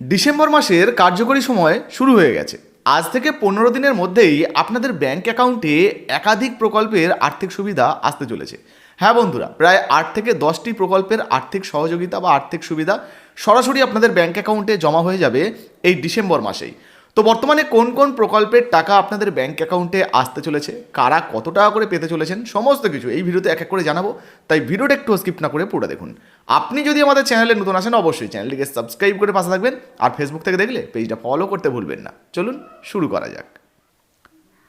December মাসের কার্যকরী সময় শুরু হয়ে গেছে। আজ থেকে পনেরো দিনের মধ্যেই আপনাদের ব্যাংক অ্যাকাউন্টে একাধিক প্রকল্পের আর্থিক সুবিধা আসতে চলেছে। হ্যাঁ বন্ধুরা, প্রায় আট থেকে দশটি প্রকল্পের আর্থিক সহযোগিতা বা আর্থিক সুবিধা সরাসরি আপনাদের ব্যাংক অ্যাকাউন্টে জমা হয়ে যাবে এই ডিসেম্বর মাসেই। তো বর্তমানে কোন কোন প্রকল্পের টাকা আপনাদের ব্যাঙ্ক অ্যাকাউন্টে আসতে চলেছে? কারা কত টাকা করে পেতে চলেছেন? সমস্ত কিছু এই ভিডিওতে এক এক করে জানাব। তাই ভিডিওটা একটু স্কিপ না করে পুরো দেখুন। আপনি যদি আমাদের চ্যানেলে নতুন আসেন, অবশ্যই চ্যানেলটিকে সাবস্ক্রাইব করে পাশে থাকবেন আর ফেসবুক থেকে দেখলে পেজটা ফলো করতে ভুলবেন না। চলুন শুরু করা যাক।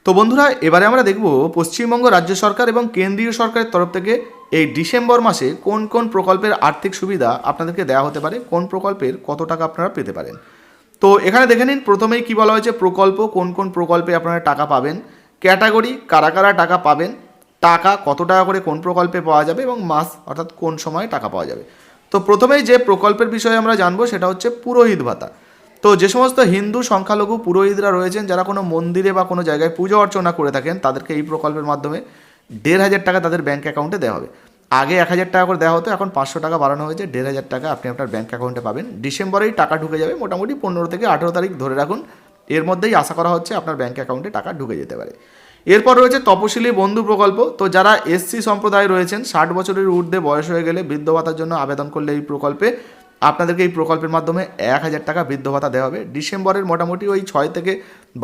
তো বন্ধুরা, এবারে আমরা দেখব পশ্চিমবঙ্গ রাজ্য সরকার এবং কেন্দ্রীয় সরকারের তরফ থেকে এই ডিসেম্বর মাসে কোন কোন প্রকল্পের আর্থিক সুবিধা আপনাদেরকে দেওয়া হতে পারে? কোন প্রকল্পের কত টাকা আপনারা পেতে পারেন? তো এখানে দেখে নিন, প্রথমেই কি বলা হয়েছে? প্রকল্প, কোন কোন প্রকল্পে আপনারা টাকা পাবেন? ক্যাটাগরি, কারা কারা টাকা পাবেন? টাকা কত টাকা করে কোন প্রকল্পে পাওয়া যাবে? এবং মাস, অর্থাৎ কোন সময়ে টাকা পাওয়া যাবে? তো প্রথমেই যে প্রকল্পের বিষয়ে আমরা জানব, সেটা হচ্ছে পুরোহিত ভাতা। তো যে সমস্ত হিন্দু সংখ্যালঘু পুরোহিতরা রয়েছেন, যারা কোনো মন্দিরে বা কোনো জায়গায় পুজো অর্চনা করে থাকেন, তাদেরকে এই প্রকল্পের মাধ্যমে দেড় হাজার টাকা তাদের ব্যাঙ্ক অ্যাকাউন্টে দেওয়া হবে। আগে এক হাজার টাকা করে দেওয়া হতো, এখন পাঁচশো টাকা বাড়ানো হয়েছে, দেড় হাজার টাকা আপনি আপনার ব্যাঙ্ক অ্যাকাউন্টে পাবেন। ডিসেম্বরেই টাকা ঢুকে যাবে, মোটামুটি পনেরো থেকে আঠেরো তারিখ ধরে রাখুন। এর মধ্যেই আশা করা হচ্ছে আপনার ব্যাঙ্ক অ্যাকাউন্টে টাকা ঢুকে যেতে পারে। এরপর রয়েছে তপশিলি বন্ধু প্রকল্প। তো যারা এসসি সম্প্রদায় রয়েছেন, ষাট বছরের ঊর্ধ্বে বয়স হয়ে গেলে বৃদ্ধ ভাতার জন্য আবেদন করলে এই প্রকল্পে আপনাদেরকে এই প্রকল্পের মাধ্যমে এক হাজার টাকা বৃদ্ধ ভাতা দেওয়া হবে। ডিসেম্বরের মোটামুটি ওই ছয় থেকে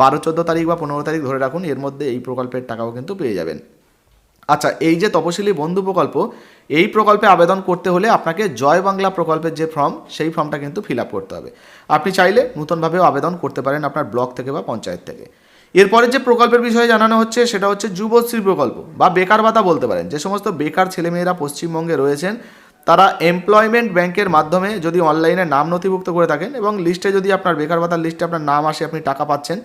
বারো, চোদ্দ তারিখ বা পনেরো তারিখ ধরে রাখুন, এর মধ্যে এই প্রকল্পের টাকাও কিন্তু পেয়ে যাবেন। আচ্ছা এই যে তপশিলি বন্ধু প্রকল্প, এই প্রকল্পে আবেদন করতে হলে আপনাকে জয় বাংলা প্রকল্পের যে ফর্ম, সেই ফর্মটা কিন্তু ফিল আপ করতে হবে। আপনি চাইলে নতুনভাবেও আবেদন করতে পারেন আপনার ব্লক থেকে বা পঞ্চায়েত থেকে। এরপরে যে প্রকল্পের বিষয়ে জানানো হচ্ছে, সেটা হচ্ছে যুবশ্রী প্রকল্প বা বেকার ভাতা বলতে পারেন। যে সমস্ত বেকার ছেলেমেয়েরা পশ্চিমবঙ্গে রয়েছেন, তারা এমপ্লয়মেন্ট ব্যাংকের মাধ্যমে যদি অনলাইনে নাম নথিভুক্ত করে থাকেন এবং লিস্টে যদি আপনার বেকার ভাতার লিস্টে আপনার নাম আসে, আপনি টাকা পাচ্ছেন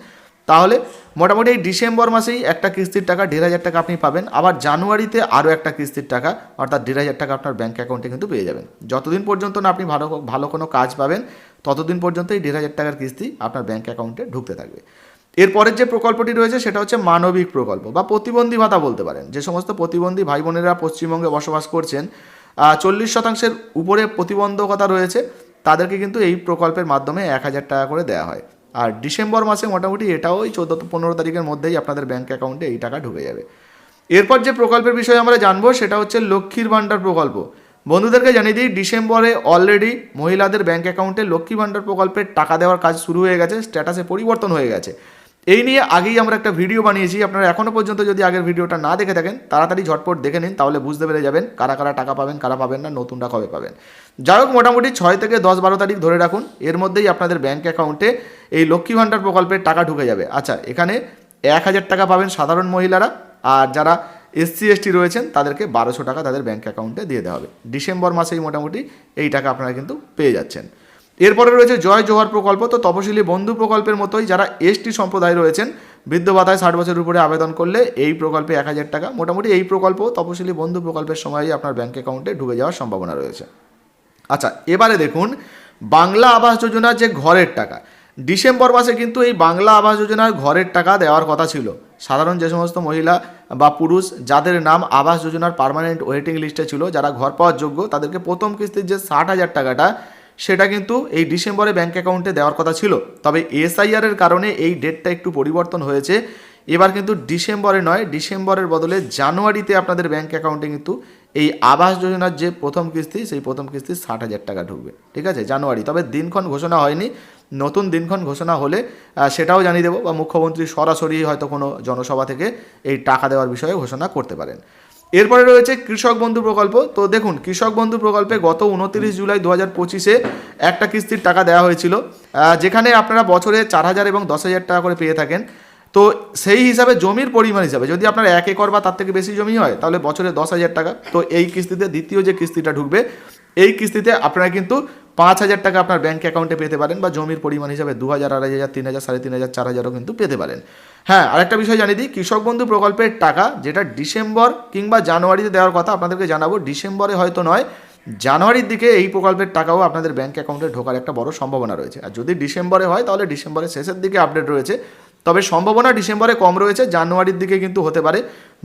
তাহলে মোটামুটি এই ডিসেম্বর মাসেই একটা কিস্তির টাকা দেড় হাজার টাকা আপনি পাবেন। আবার জানুয়ারিতে আরও একটা কিস্তির টাকা, অর্থাৎ দেড় হাজার টাকা আপনার ব্যাঙ্ক অ্যাকাউন্টে কিন্তু পেয়ে যাবেন। যতদিন পর্যন্ত না আপনি ভালো ভালো কোনো কাজ পাবেন, ততদিন পর্যন্ত এই দেড় হাজার টাকার কিস্তি আপনার ব্যাঙ্ক অ্যাকাউন্টে ঢুকতে থাকবে। এরপরের যে প্রকল্পটি রয়েছে সেটা হচ্ছে মানবিক প্রকল্প বা প্রতিবন্ধী ভাতা বলতে পারেন। যে সমস্ত প্রতিবন্ধী ভাই বোনেরা পশ্চিমবঙ্গে বসবাস করছেন চল্লিশ শতাংশের উপরে প্রতিবন্ধকতা রয়েছে, তাদেরকে কিন্তু এই প্রকল্পের মাধ্যমে এক হাজার টাকা করে দেওয়া হয়। আর ডিসেম্বর মাসে মোটামুটি এটাও ওই চোদ্দ পনেরো তারিখের মধ্যেই আপনাদের ব্যাঙ্ক অ্যাকাউন্টে এই টাকা ঢুকে যাবে। এরপর যে প্রকল্পের বিষয়ে আমরা জানব, সেটা হচ্ছে লক্ষ্মীর ভাণ্ডার প্রকল্প। বন্ধুদেরকে জানিয়ে দিই, ডিসেম্বরে অলরেডি মহিলাদের ব্যাঙ্ক অ্যাকাউন্টে লক্ষ্মী ভাণ্ডার প্রকল্পের টাকা দেওয়ার কাজ শুরু হয়ে গেছে স্ট্যাটাসে পরিবর্তন হয়ে গেছে। এই নিয়ে আগেই আমরা একটা ভিডিও বানিয়েছি। আপনারা এখনও পর্যন্ত যদি আগের ভিডিওটা না দেখে থাকেন, তাড়াতাড়ি ঝটপট দেখে নিন, তাহলে বুঝতে পেরে যাবেন কারা কারা টাকা পাবেন, কারা পাবেন না নতুনটা কবে পাবেন। যাই হোক, মোটামুটি ছয় থেকে দশ বারো তারিখ ধরে রাখুন। এর মধ্যেই আপনাদের ব্যাঙ্ক অ্যাকাউন্টে এই লক্ষ্মী ভাণ্ডার প্রকল্পের টাকা ঢুকে যাবে। আচ্ছা এখানে এক হাজার টাকা পাবেন সাধারণ মহিলারা, আর যারা এসসি, এসটি রয়েছেন, তাদেরকে বারোশো টাকা তাদের ব্যাঙ্ক অ্যাকাউন্টে দিয়ে দেওয়া হবে। ডিসেম্বর মাসেই মোটামুটি এই টাকা আপনারা কিন্তু পেয়ে যাচ্ছেন। এরপরে রয়েছে জয় জোহার প্রকল্প। তো তপশিলি বন্ধু প্রকল্পের মতোই যারা এসটি সম্প্রদায় রয়েছেন, বৃদ্ধ ভাতায় ষাট বছরের উপরে আবেদন করলে এই প্রকল্পে এক হাজার টাকা। মোটামুটি এই প্রকল্প তপশিলি বন্ধু প্রকল্পের সময়ই আপনার ব্যাঙ্ক অ্যাকাউন্টে ঢুকে যাওয়ার সম্ভাবনা রয়েছে। আচ্ছা এবারে দেখুন, বাংলা আবাস যোজনার যে ঘরের টাকা। ডিসেম্বর মাসে কিন্তু এই বাংলা আবাস যোজনার ঘরের টাকা দেওয়ার কথা ছিল। সাধারণ যে সমস্ত মহিলা বা পুরুষ যাদের নাম আবাস যোজনার পার্মানেন্ট ওয়েটিং লিস্টে ছিল, যারা ঘর পাওয়ার যোগ্য, তাদেরকে প্রথম কিস্তির যে ষাট হাজার টাকাটা সেটা কিন্তু এই ডিসেম্বরে ব্যাঙ্ক অ্যাকাউন্টে দেওয়ার কথা ছিল। তবে এসআইআর এর কারণে এই ডেটটা একটু পরিবর্তন হয়েছে। এবার কিন্তু ডিসেম্বরে নয়, ডিসেম্বরের বদলে জানুয়ারিতে আপনাদের ব্যাঙ্ক অ্যাকাউন্টে কিন্তু এই আবাস যোজনার যে প্রথম কিস্তি, সেই প্রথম কিস্তি ষাট হাজার টাকা ঢুকবে। ঠিক আছে? জানুয়ারি। তবে দিনক্ষণ ঘোষণা হয়নি। নতুন দিনক্ষণ ঘোষণা হলে সেটাও জানিয়ে দেবো বা মুখ্যমন্ত্রী সরাসরি হয়তো কোনো জনসভা থেকে এই টাকা দেওয়ার বিষয়ে ঘোষণা করতে পারেন। এরপরে রয়েছে কৃষক বন্ধু প্রকল্প। তো দেখুন, কৃষক বন্ধু প্রকল্পে গত উনত্রিশ জুলাই দু হাজার পঁচিশে একটা কিস্তির টাকা দেওয়া হয়েছিল যেখানে আপনারা বছরে চার হাজার এবং দশ হাজার টাকা করে পেয়ে থাকেন। তো সেই হিসাবে জমির পরিমাণ হিসাবে, যদি আপনার এক একর বা তার থেকে বেশি জমি হয়, তাহলে বছরে দশ হাজার টাকা। তো এই কিস্তিতে দ্বিতীয় যে কিস্তিটা ঢুকবে, এই কিস্তিতে আপনারা কিন্তু পাঁচ হাজার টাকা আপনার ব্যাঙ্ক অ্যাকাউন্টে পেতে পারেন বা জমির পরিমাণ হিসাবে দু হাজার আড়াই হাজার, তিন হাজার, সাড়ে তিন হাজার, চার হাজারও কিন্তু পেতে পারেন। হ্যাঁ আরেকটা বিষয় জানিয়ে দিই, কৃষক বন্ধু প্রকল্পের টাকা যেটা ডিসেম্বর কিংবা জানুয়ারিতে দেওয়ার কথা আপনাদেরকে জানাব, ডিসেম্বরে হয়তো নয়, জানুয়ারির দিকে এই প্রকল্পের টাকাও আপনাদের ব্যাঙ্ক অ্যাকাউন্টে ঢোকার একটা বড় সম্ভাবনা রয়েছে। আর যদি ডিসেম্বরে হয়, তাহলে ডিসেম্বরের শেষের দিকে আপডেট রয়েছে। তবে সম্ভাবনা ডিসেম্বরে কম রয়েছে, জানুয়ারির দিকে কিন্তু হতে পারে।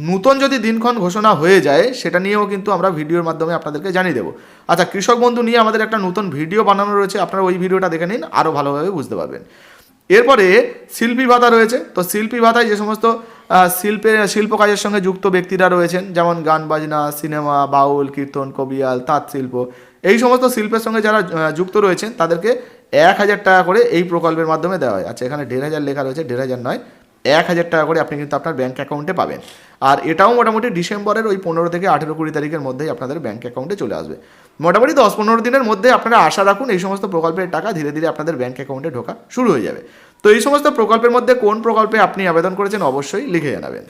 নূতন যদি দিনক্ষণ ঘোষণা হয়ে যায়, সেটা নিয়েও কিন্তু আমরা ভিডিওর মাধ্যমে আপনাদেরকে জানিয়ে দেবো। আচ্ছা কৃষক বন্ধু নিয়ে আমাদের একটা নতুন ভিডিও বানানো রয়েছে, আপনারা ওই ভিডিওটা দেখে নিন, আরও ভালোভাবে বুঝতে পারবেন। এরপরে শিল্পী ভাতা রয়েছে, তো শিল্পী ভাতায় যে সমস্ত শিল্পে শিল্প কাজের সঙ্গে যুক্ত ব্যক্তিরা রয়েছেন, যেমন গান বাজনা, সিনেমা, বাউল, কীর্তন, কবিয়াল, তাঁত শিল্প, এই সমস্ত শিল্পের সঙ্গে যারা যুক্ত রয়েছেন, তাদেরকে এক হাজার টাকা করে এই প্রকল্পের মাধ্যমে দেওয়া হয়। আচ্ছা এখানে দেড় হাজার লেখা রয়েছে, দেড় হাজার নয়। এক হাজার টাকা করে আপনি কিন্তু আপনার ব্যাঙ্ক অ্যাকাউন্টে পাবেন। আর এটাও মোটামুটি ডিসেম্বরের ওই পনেরো থেকে আঠেরো কুড়ি তারিখের মধ্যেই আপনাদের ব্যাঙ্ক অ্যাকাউন্টে চলে আসবে। মোটামুটি দশ পনেরো দিনের মধ্যে আপনারা আশা রাখুন এই সমস্ত প্রকল্পের টাকা ধীরে ধীরে আপনাদের ব্যাঙ্ক অ্যাকাউন্টে ঢোকা শুরু হয়ে যাবে। তো এই সমস্ত প্রকল্পের মধ্যে কোন প্রকল্পে আপনি আবেদন করেছেন অবশ্যই লিখে জানাবেন।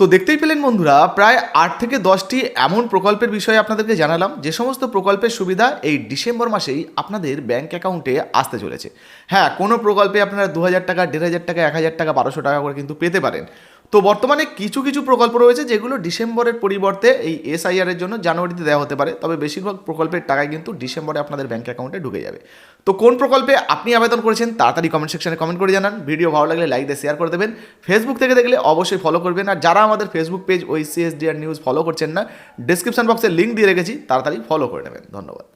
তো দেখতেই পেলেন বন্ধুরা, প্রায় আট থেকে দশটি এমন প্রকল্পের বিষয়ে আপনাদেরকে জানালাম। যে সমস্ত প্রকল্পের সুবিধা এই ডিসেম্বর মাসেই আপনাদের ব্যাংক অ্যাকাউন্টে আসতে চলেছে। হ্যাঁ কোনো প্রকল্পে আপনারা দু হাজার টাকা, দেড় হাজার টাকা, এক হাজার টাকা, বারোশো টাকা করে কিন্তু পেতে পারেন। তো বর্তমানে কিছু কিছু প্রকল্প রয়েছে যেগুলো ডিসেম্বরের পরিবর্তে এই এসআইআর এর জন্য জানুয়ারিতে দেওয়া হতে পারে। তবে বেশিরভাগ প্রকল্পের টাকাই কিন্তু ডিসেম্বরে আপনাদের ব্যাংক অ্যাকাউন্টে ঢুকে যাবে। তো কোন প্রকল্পে আপনি আবেদন করেছেন তাড়াতাড়ি কমেন্ট সেকশনে কমেন্ট করে জানান। ভিডিও ভালো লাগলে লাইক দিয়ে শেয়ার করে দেবেন। ফেসবুক থেকে দেখলে অবশ্যই ফলো করবেন। আর যারা আমাদের ফেসবুক পেজ ওই সিএসডিআর নিউজ ফলো করছেন না ডিসক্রিপশন বক্সে লিঙ্ক দিয়ে রেখেছি, তাড়াতাড়ি ফলো করে নেবেন। ধন্যবাদ।